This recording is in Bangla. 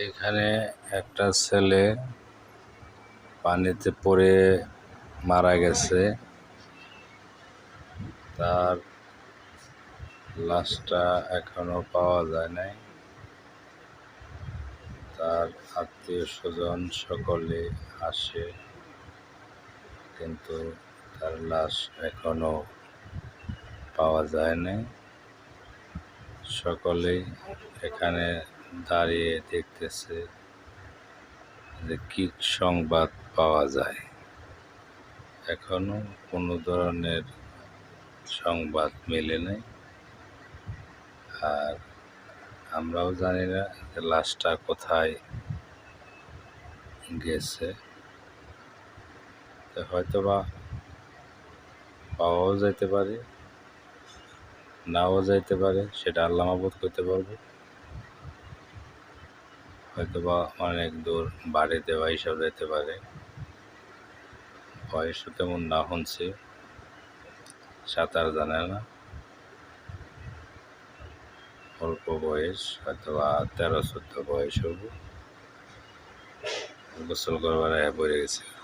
এইখানে একটা ছেলে পানিতে পড়ে মারা গেছে। তার লাশটা এখনও পাওয়া যায় নাই। তার আত্মীয় স্বজন সকলে আসে, কিন্তু তার লাশ এখনও পাওয়া যায় নাই। সকলেই এখানে দাঁড়িয়ে দেখতেছে যে কী সংবাদ পাওয়া যায়। এখনও কোনো ধরনের সংবাদ মেলে নাই। আর আমরাও জানি না যে লাশটা কোথায় গেছে। হয়তো বা পাওয়াও যাইতে পারে, নাও যাইতে পারে, সেটা আল্লাহ মাহবুদ করতে পারবে। হয়তো বা অনেক দূর বাড়ি দেওয়া হিসাব যেতে পারে। বয়সও তেমন না শুনছি সাঁতার জানে না। অল্প বয়স হয়তো বা তেরো, চোদ্দ বয়স হব। গোসল করবার পড়ে গেছে।